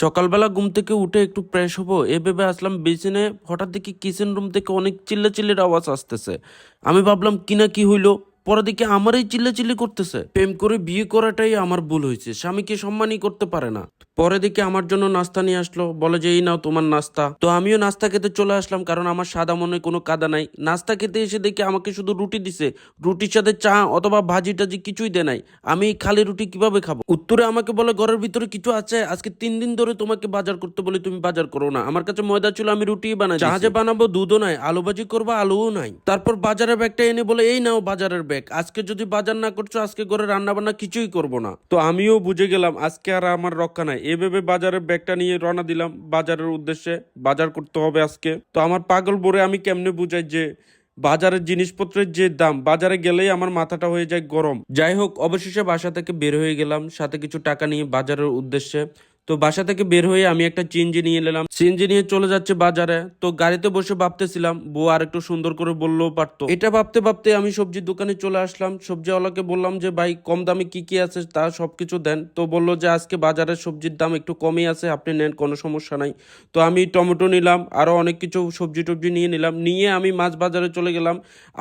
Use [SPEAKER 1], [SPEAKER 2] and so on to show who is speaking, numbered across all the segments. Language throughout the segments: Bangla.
[SPEAKER 1] সকালবেলা ঘুম থেকে উঠে একটু ফ্রেশ হব, এ ভেবে আসলাম বেসিনে হঠাৎ দেখি কিচেন রুম থেকে অনেক চিল্লা চিল্লির আওয়াজ আসতেছে। আমি ভাবলাম কিনা কি হইল? পরে দেখি আমারই চিল্লা চিল্লি করতেছে। প্রেম করে বিয়ে করাটাই আমার ভুল হয়েছে। স্বামীকে সম্মানই করতে পারে না। পরে দিকে আমার জন্য নাস্তা নিয়ে আসলো। বলে যে এই নাও তোমার নাস্তা। তো আমিও নাস্তা খেতে চলে আসলাম কারণ আমার সাদা মনে কোনো কাদা নাই। নাস্তা খেতে এসে দেখি আমাকে শুধু রুটি দিছে। রুটির সাথে চা অথবা ভাজি টাজি কিছুই দেয় নাই। আমি খালি রুটি কীভাবে খাব? উত্তরে আমাকে বলে ঘরের ভিতরে কিছু আছে। আজকে তিন দিন ধরে তোমাকে বাজার করতে বলে তুমি বাজার করো না। আমার কাছে ময়দা ছিল আমি রুটি বানাই জাহাজে বানাবো দুধও নাই আলু ভাজি করব আলুও নাই। তারপর বাজারের ব্যাগটা এনে বলে এই নাও বাজারের ব্যাগ। আজকে যদি বাজার না করছ আজকে ঘরে রান্না বান্না কিছুই করব না। তো আমিও বুঝে গেলাম আজকে আর আমার রক্ষা নাই। এভাবে বাজারের ব্যাগটা নিয়ে রওনা দিলাম বাজারের উদ্দেশ্যে। বাজার করতে হবে আজকে। তো আমার পাগল বরে আমি কেমনে বুঝাই যে বাজারের জিনিসপত্রের যে দাম, বাজারে গেলেই আমার মাথাটা হয়ে যায় গরম। যাই হোক, অবশেষে বাসা থেকে বের হয়ে গেলাম, সাথে কিছু টাকা নিয়ে বাজারের উদ্দেশ্যে। তো বাসা থেকে বের হয়ে আমি একটা চিনজি নিয়ে নিলাম। চিনজি নিয়ে চলে যাচ্ছে বাজারে। তো গাড়িতে বসে ভাবতেছিলাম, বউ আর একটু সুন্দর করে বললেও পারতো। এটা ভাবতে ভাবতে আমি সবজির দোকানে চলে আসলাম। সবজিওয়ালাকে বললাম যে, ভাই, কম দামে কি কি আছে তা সবকিছু দেন। তো বলল যে, আজকে বাজারের সবজির দাম একটু কমই আছে, আপনি নেন, কোনো সমস্যা নাই। তো আমি টমেটো নিলাম আরও অনেক কিছু সবজি টবজি নিয়ে নিলাম। নিয়ে আমি মাছ বাজারে চলে গেলাম।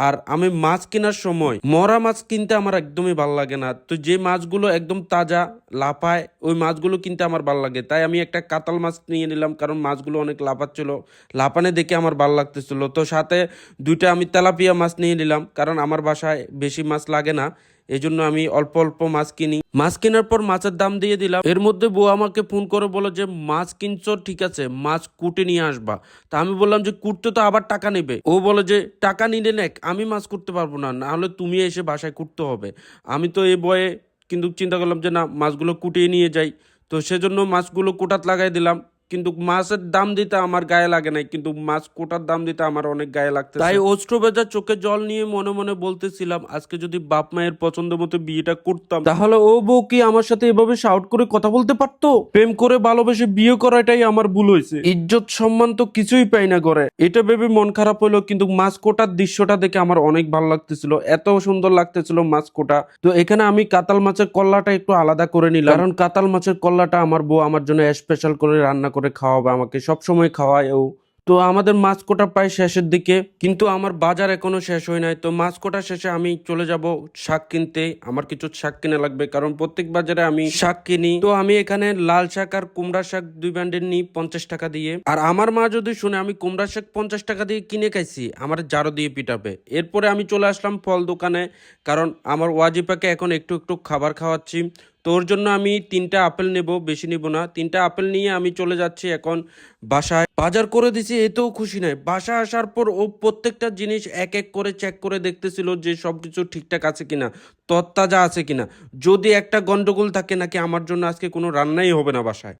[SPEAKER 1] আর আমি মাছ কেনার সময়, মরা মাছ কিনতে আমার একদমই ভালো লাগে না। তো যে মাছগুলো একদম তাজা, লাফায়, ওই মাছগুলো কিনতে আমার ভালো লাগে। তাই আমি একটা কাতাল মাছ নিয়ে নিলাম, কারণ মাছগুলো অনেক লাফাচ্ছিল। লাফানে দেখে আমার ভালো লাগতেছিল। তো সাথে দুইটা আমি তেলাপিয়া মাছ নিয়ে নিলাম, কারণ আমার বাসায় বেশি মাছ লাগে না। এই জন্য আমি অল্প অল্প মাছ কিনি। মাছ কেনার পর মাছের দাম দিয়ে দিলাম। এর মধ্যে বউ আমাকে ফোন করে বলো যে, মাছ কিনছো, ঠিক আছে, মাছ কুটে নিয়ে আসবা। তা আমি বললাম যে, কুটতে তো আবার টাকা নেবে। ও বলে যে, টাকা নিলে নেক, আমি মাছ করতে পারব না না হলে তুমি এসে বাসায় কুটতে হবে। আমি তো এই বয়ে কিন্তু চিন্তা করলাম যে, না, মাছগুলো কুটিয়ে নিয়ে যাই। তো সেজন্য মাছগুলো কোটাত লাগাই দিলাম। মাছের দাম দিতে আমার গায়ে লাগে নাই, কিন্তু মাছ কোটার দাম দিতে আমার অনেক গায়ে লাগতে তাই অস্ত্র বেজা চোখে জল নিয়ে মনে মনে বলতেছিলাম, আজকে যদি বাপ মায়ের পছন্দ মতো বিয়েটা করতাম, তাহলে ও বউ কি আমার সাথে এভাবে শাউট করে কথা বলতে পারতো? প্রেম করে ভালোবেসে বিয়ে করাটাই আমার ভুল হয়েছে। ইজ্জত সম্মান তো কিছুই পাই না করে এটা ভেবে মন খারাপ হলো, কিন্তু মাছ কোটার দৃশ্যটা দেখে আমার অনেক ভালো লাগতেছিল, এত সুন্দর লাগতেছিল মাছ কোটা। তো এখানে আমি কাতাল মাছের কল্লাটা একটু আলাদা করে নিলাম, কারণ কাতাল মাছের কল্লাটা আমার বউ আমার জন্য স্পেশাল করে রান্না করে খাওয়াবে, আমাকে সব সময় খাওয়ায় ও তো আমাদের মাছ কোটা প্রায় শেষের দিকে, কিন্তু আমার বাজার এখনও শেষ হয় নাই। তো মাছ কোটা শেষে আমি চলে যাব শাক কিনতে। আমার কিছু শাক কিনা লাগবে, কারণ প্রত্যেক বাজারে আমি শাক কিনি। তো আমি এখানে লাল শাক আর কুমড়া শাক দুই ব্যান্ডের নিই পঞ্চাশ টাকা দিয়ে। আর আমার মা যদি শুনে, আমি কুমড়া শাক পঞ্চাশ টাকা দিয়ে কিনে খাইছি, আমার জারো দিয়ে পিটাবে। এরপরে আমি চলে আসলাম ফল দোকানে, কারণ আমার ওয়াজিপাকে এখন একটু একটু খাবার খাওয়াচ্ছি। তোর জন্য আমি তিনটা আপেল নেব, বেশি নেব না। তিনটা আপেল নিয়ে আমি চলে যাচ্ছি এখন বাসায়। বাজার করে দিছি এতেও খুশি নয় বাসা আসার পর ও প্রত্যেকটা জিনিস এক এক করে চেক করে দেখতেছিল যে সব কিছু ঠিকঠাক আছে কিনা তত্তাজা আছে কিনা। যদি একটা গন্ডগোল থাকে নাকি আমার জন্য আজকে কোনো রান্নাই হবে না বাসায়।